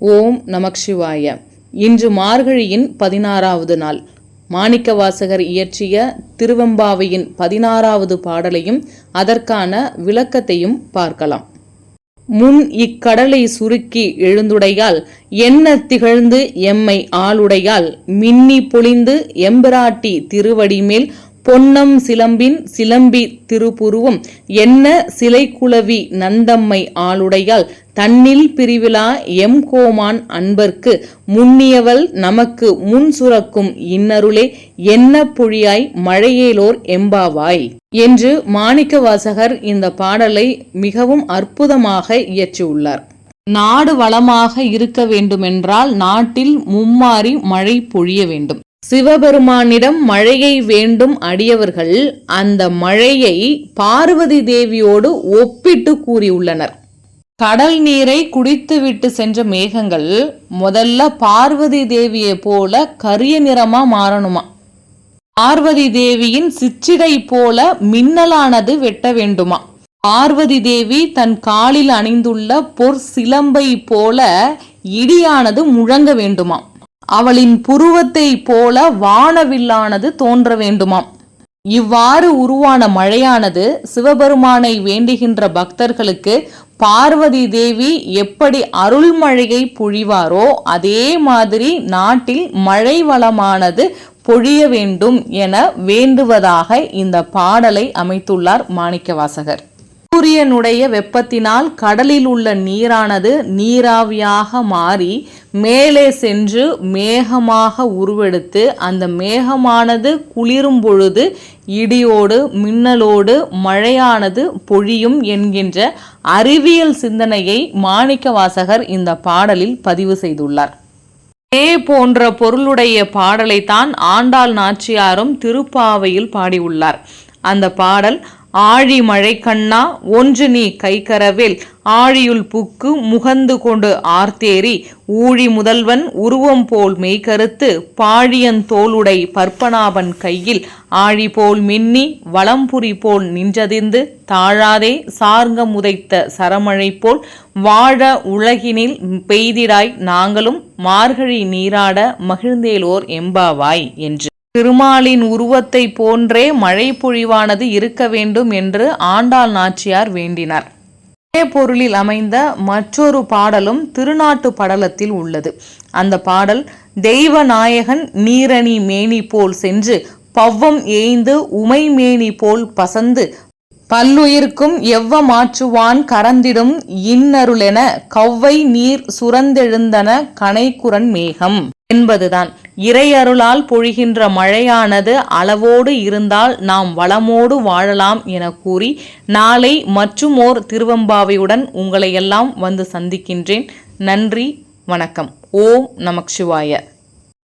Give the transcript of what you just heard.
ஓம் நமக் சிவாய இன்று மார்கழியின் பதினாறாவது நாள். மாணிக்கவாசகர் இயற்றிய திருவெம்பாவையின் பதினாறாவது பாடலையும் அதற்கான விளக்கத்தையும் பார்க்கலாம். முன் இக்கடலை சுருக்கி எழுந்துடையால் என்ன திகழ்ந்து எம்மை ஆளுடையால் மின்னி பொழிந்து எம்பிராட்டி திருவடிமேல் பொன்னம் சிலம்பின் சிலம்பி திருப்புருவும். என்ன சிலைக்குளவி நந்தம்மை ஆளுடையால் தன்னில் பிரிவிழா எம் கோமான் அன்பர்க்கு. முன்னியவள் நமக்கு முன் சுரக்கும் இன்னருளே. என்ன பொழியாய் மழையேலோர் எம்பாவாய். என்று மாணிக்கவாசகர் இந்த பாடலை மிகவும் அற்புதமாக இயற்றியுள்ளார். நாடு வளமாக இருக்க வேண்டுமென்றால் நாட்டில் மும்மாறி மழை பொழிய வேண்டும். சிவபெருமானிடம் மழையை வேண்டும் அடியவர்கள் அந்த மழையை பார்வதி தேவியோடு ஒப்பிட்டு கூறியுள்ளனர். கடல் நீரை குடித்துவிட்டு சென்ற மேகங்கள் முதல்ல பார்வதி தேவியை போல கரிய நிறமா மாறணுமா? பார்வதி தேவியின் சிற்றிடை போல மின்னலானது வெட்ட வேண்டுமா? பார்வதி தேவி தன் காலில் அணிந்துள்ள பொற் சிலம்பை போல இடியானது முழங்க வேண்டுமா? அவளின் புருவத்தை போல வானவில்லானது தோன்ற வேண்டுமாம். இவ்வாறு உருவான மழையானது சிவபெருமானை வேண்டுகின்ற பக்தர்களுக்கு பார்வதி தேவி எப்படி அருள்மழையை பொழிவாரோ அதே மாதிரி நாட்டில் மழை வளமானது பொழிய வேண்டும் என வேண்டுவதாக இந்த பாடலை அமைத்துள்ளார் மாணிக்கவாசகர். சூரியனுடைய வெப்பத்தினால் கடலில் உள்ள நீரானது நீராவியாக மாறி மேலே சென்று மேகமாக உருவெடுத்து அந்த மேகமானது குளிரும் பொழுது இடியோடு மின்னலோடு மழையானது பொழியும் என்கின்ற அறிவியல் சிந்தனையை மாணிக்க வாசகர் இந்த பாடலில் பதிவு செய்துள்ளார். மே போன்ற பொருளுடைய பாடலைத்தான் ஆண்டாள் நாச்சியாரும் திருப்பாவையில் பாடியுள்ளார். அந்த பாடல் ஆழி மழை கண்ணா ஒன்று நீ கைக்கரவேல். ஆழியுள் புக்கு முகந்து கொண்டு ஆர்த்தேரி ஊழி முதல்வன் உருவம் போல் மெய்கருத்து. பாழியன் தோளுடை பற்பனாபன் கையில். ஆழி போல் மின்னி வளம்புரி போல் நின்றதிந்து. தாழாதே சார்ங்க முதைத்த சரமழை போல். வாழ உலகினில் பெய்திடாய் நாங்களும். மார்கழி நீராட மகிழ்ந்தேலோர் எம்பாவாய் என்று. திருமாலின் உருவத்தை போன்றே மழை பொழிவானது இருக்க வேண்டும் என்று ஆண்டாள் நாச்சியார் வேண்டினார். இதே பொருளில் அமைந்த மற்றொரு பாடலும் திருநாட்டு படலத்தில் உள்ளது. அந்த பாடல் தெய்வ நாயகன் நீரணி மேனி போல் சென்று பவ்வம் ஏய்ந்து உமை மேனி போல் பசந்து பல்லுயிர்க்கும் எவ்வ மாற்றுவான் கரந்திடும் இன்னருளென கவ்வை நீர் சுரந்தெழுந்தன கனைக்குரன் மேகம். என்பதுதான். இறையருளால் பொழிகின்ற மழையானது அளவோடு இருந்தால் நாம் வளமோடு வாழலாம் என கூறி நாளை மற்றும் ஓர் திருவம்பாவையுடன் உங்களையெல்லாம் வந்து சந்திக்கின்றேன். நன்றி வணக்கம். ஓம் நமக் சிவாய.